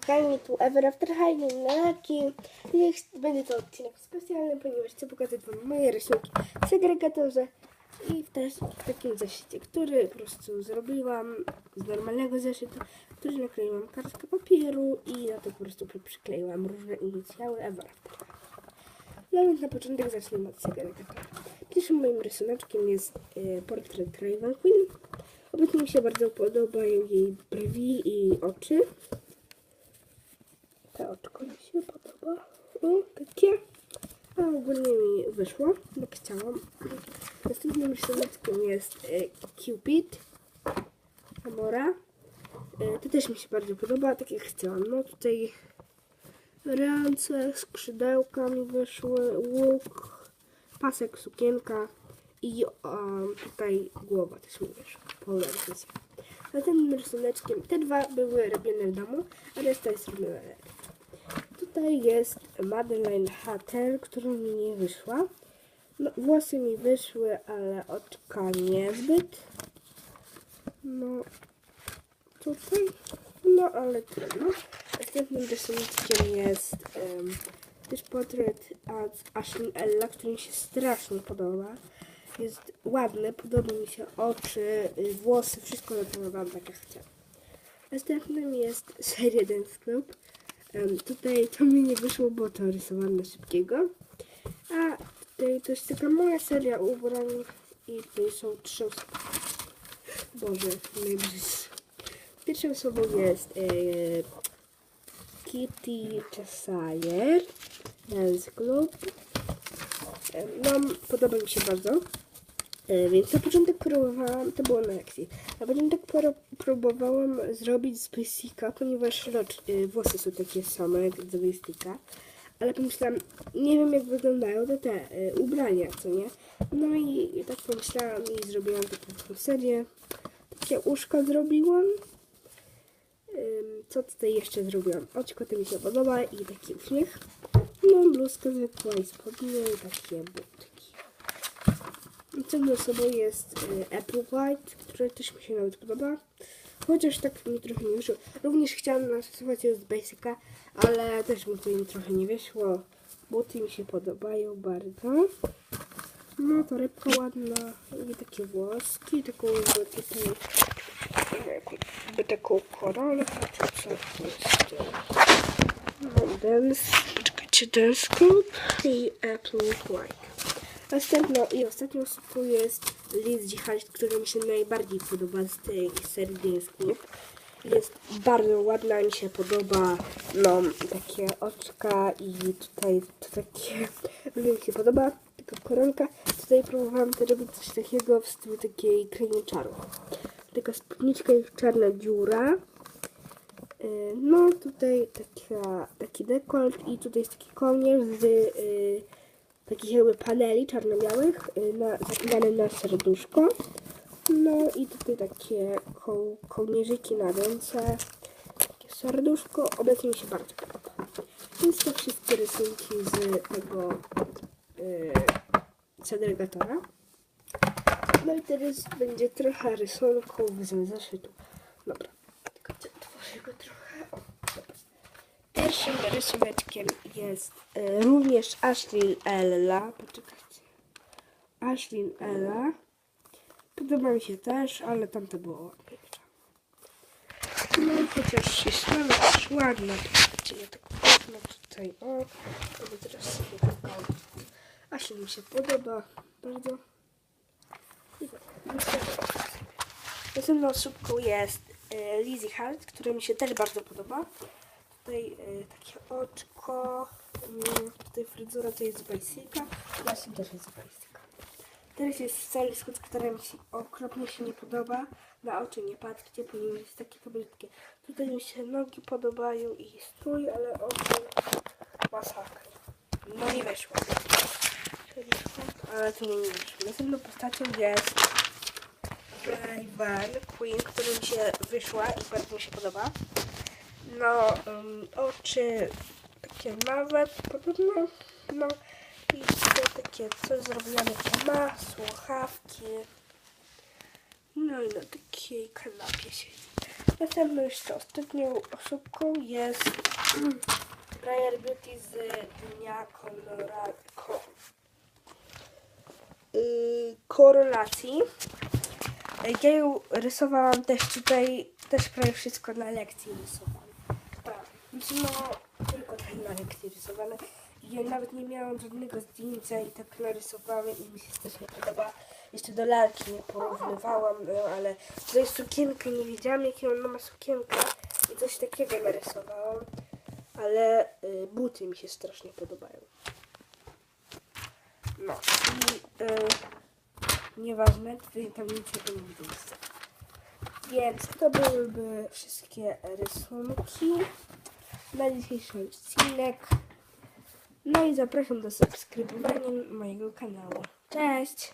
kochani, tu Ever After High, Naki. Będzie to odcinek specjalny, ponieważ chcę pokazać Wam moje rysunki w segregatorze i też w takim zeszycie, który po prostu zrobiłam z normalnego zeszytu, który nakleiłam kartkę papieru i na to po prostu przykleiłam różne inicjały Ever After. No więc na początek zacznijmy od segregatora. Pierwszym moim rysuneczkiem jest e, portret Raven Queen. Obecnie mi się bardzo podobają jej brwi i oczy. To oczko mi się podoba. O, takie. A ogólnie mi wyszło, jak chciałam. Następnym rysuneczkiem jest e, Cupid. Amora. E, to też mi się bardzo podoba, tak jak chciałam. No tutaj ręce, skrzydełka mi wyszły, łuk, pasek, sukienka i um, tutaj głowa też mi wyszła. Polaryzacja. Następnym rysuneczkiem, te dwa były robione w domu, a reszta jest robiona na Tutaj jest Madeleine Hatter, która mi nie wyszła. No, włosy mi wyszły, ale oczka niezbyt. No, tutaj. No, ale trudno. Następnym rysunkiem jest um, też portret Ashley Ella, który mi się strasznie podoba. Jest ładny, podoba mi się oczy, y, włosy, wszystko namalowałam tak jak chciałam. Następnym jest seria Dance Club. Um, tutaj to mi nie wyszło, bo to rysowałam szybkiego. A tutaj to jest taka mała seria ubrań i tutaj są trzy osoby. Boże, najbliższe. Pierwszą osobą jest e, Kitty Cheshire Dance Club. E, No, podoba mi się bardzo. E, Więc na początek próbowałam, to było na lekcji, na początek próbowałam zrobić z Basica, ponieważ e, włosy są takie same jak z Basica, ale pomyślałam, nie wiem jak wyglądają te, te e, ubrania, co nie? No i tak pomyślałam i zrobiłam taką serię. Takie uszka zrobiłam. Co tutaj jeszcze zrobiłam? Oczko to mi się podoba i taki uśmiech. No, bluzka zwykła i spodnie i takie butki. Następną osobą jest y, Apple White, które też mi się nawet podoba. Chociaż tak mi trochę nie wyszło. Również chciałam narysować ją z Basica, ale też mi tutaj trochę nie wyszło. Buty mi się podobają bardzo. No to rybka ładna i takie włoski, taką jakby tutaj jakby taką koronę, czy co to jest? No, dance, czekajcie, Dance Club i Apple White. Następną i ostatnią osobą jest Liz Hart, która mi się najbardziej podoba z tej serii Club. Jest bardzo ładna, mi się podoba, no, takie oczka i tutaj to takie, mi się podoba, taka koronka. Tutaj próbowałam to robić coś takiego w stylu takiej krainy czarów. Taka spódniczka i czarna dziura. Y, No tutaj taka, taki dekolt i tutaj jest taki kołnierz z y, takich jakby paneli czarno-białych y, na, zapinane na serduszko. No i tutaj takie koł, kołnierzyki na ręce, takie serduszko. Obecnie mi się bardzo podoba. Więc to wszystkie rysunki z tego y, segregatora. No i teraz będzie trochę rysunków z zeszytu. Dobra, tylko otworzę go trochę. Pierwszym rysuneczkiem jest y, również Ashley Ella. Poczekajcie. Ashley Ella. Podoba mi się też, ale tamto było ładniejsze. No chociaż jest nawet ładna. To ja tak ładno tutaj. O, to teraz sobie taką. Ashley mi się podoba bardzo. I tak, Następną osobką jest e, Lizzie Hart, która mi się też bardzo podoba. Tutaj e, takie oczko, mm, tutaj fryzura to jest z Basica, właśnie też jest z Basica. Teraz jest style skut, która mi się okropnie się nie podoba. Na oczy nie patrzcie, ponieważ jest takie to brzydkie. Tutaj mi się nogi podobają i strój, ale oczy masakra. No nie weszło. Ale to mi nie wyszło. Następną postacią jest Raven Queen, która mi się wyszła i bardzo mi się podoba. No, um, oczy takie małe, podobno. No i to takie coś zrobione, takie ma, słuchawki. No i na takiej kanapie siedzi. Następną jeszcze ostatnią osobką jest Ryan Beauty z Dnia kolora, ko, yy, korelacji. Ja ją rysowałam też tutaj, też prawie wszystko na lekcji rysowałam. No tylko na lekcji rysowane. I ja nawet nie miałam żadnego zdjęcia i tak narysowałam i mi się strasznie podoba. Jeszcze do lalki nie porównywałam, no, ale tutaj sukienkę nie wiedziałam jaką ona ma sukienkę i coś takiego narysowałam. Ale y, buty mi się strasznie podobają. No i y, nieważne, tutaj tam niczego nie widzę. Więc to byłyby wszystkie rysunki na dzisiejszy odcinek. No i zapraszam do subskrybowania mojego kanału. Cześć!